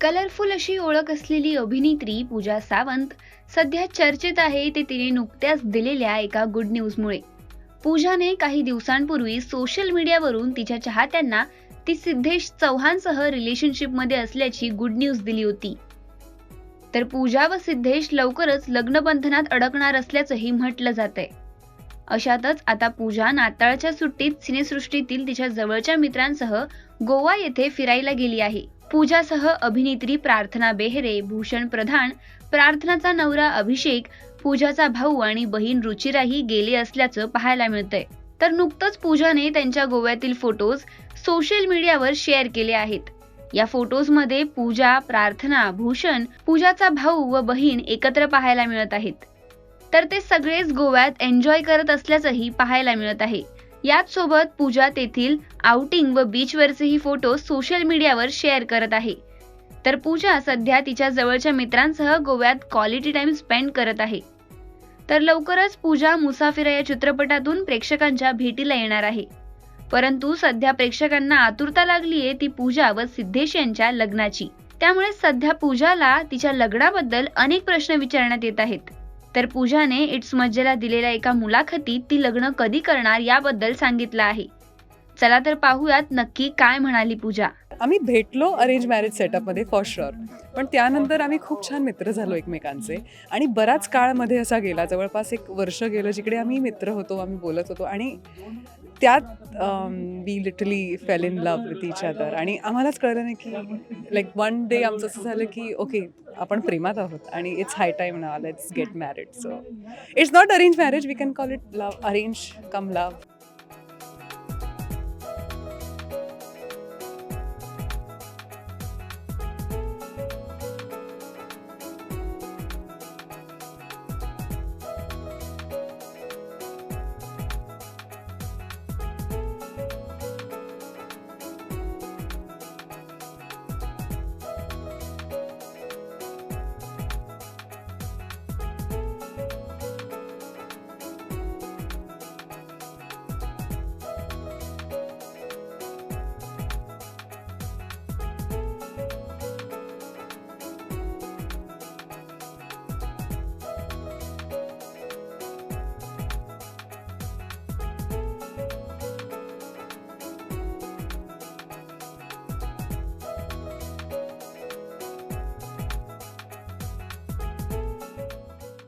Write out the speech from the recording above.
Colourful अशी ओळख असलेली अभिनेत्री पूजा सावंत सध्या चर्चेत आहे ते तिने नुकत्याच दिलेल्या एका गुड न्यूजमुळे पूजाने काही दिवसांपूर्वी सोशल मीडियावरून तिच्या चाहत्यांना ती सिद्धेश चव्हाणसह रिलेशनशिपमध्ये असल्याची गुड न्यूज दिली होती. तर पूजा व सिद्धेश लवकरच लग्नबंधनात अडकणार असल्याचंही म्हटलं जातंय. अशातच आता पूजा नाताळच्या सुट्टीत सिनेसृष्टीतील तिच्या जवळच्या मित्रांसह गोवा येथे फिरायला गेली आहे. पूजासह अभिनेत्री प्रार्थना बेहरे भूषण प्रधान प्रार्थनाचा नवरा अभिषेक पूजाचा भाऊ आणि बहीण रुचिराही गेले असल्याचं पाहायला मिळतंय. तर नुकतंच पूजाने त्यांच्या गोव्यातील फोटोज सोशल मीडियावर शेअर केले आहेत. या फोटोजमध्ये पूजा प्रार्थना भूषण पूजाचा भाऊ व बहीण एकत्र पाहायला मिळत आहेत. तर ते सगळेच गोव्यात एन्जॉय करत असल्याचंही पाहायला मिळत आहे. याच सोबत पूजा तेथील आउटिंग व बीचवरचेही फोटो सोशल मीडियावर शेअर करत आहे. तर पूजा सध्या तिच्या जवळच्या मित्रांसह गोव्यात क्वालिटी टाइम स्पेंड करत आहे. तर लवकरच पूजा मुसाफिरा या चित्रपटातून प्रेक्षकांच्या भेटीला येणार आहे. परंतु सध्या प्रेक्षकांना आतुरता लागली आहे ती पूजा व सिद्धेश यांच्या लग्नाची. त्यामुळे सध्या पूजाला तिच्या लग्नाबद्दल अनेक प्रश्न विचारण्यात येत आहेत. तर पूजाने इट्स मज्जेला दिलेल्या एका मुलाखतीत ती लग्न कधी करणार याबद्दल सांगितलं आहे. चला तर पाहूयात नक्की काय म्हणाली पूजा. आम्ही भेटलो अरेंज मॅरेज सेटअपमध्ये फॉर शुअर पण त्यानंतर आम्ही खूप छान मित्र झालो एकमेकांचे. आणि बराच काळमध्ये असा गेला जवळपास एक वर्ष गेलं जिकडे आम्ही मित्र होतो आम्ही बोलत होतो. आणि त्यात we literally fell in love with each other आणि आम्हालाच कळलं नाही की लाईक वन डे आमचं असं झालं की ओके आपण प्रेमात आहोत आणि इट्स हाय टाईम ना let's get married so it's not arrange marriage we can call it love arrange come love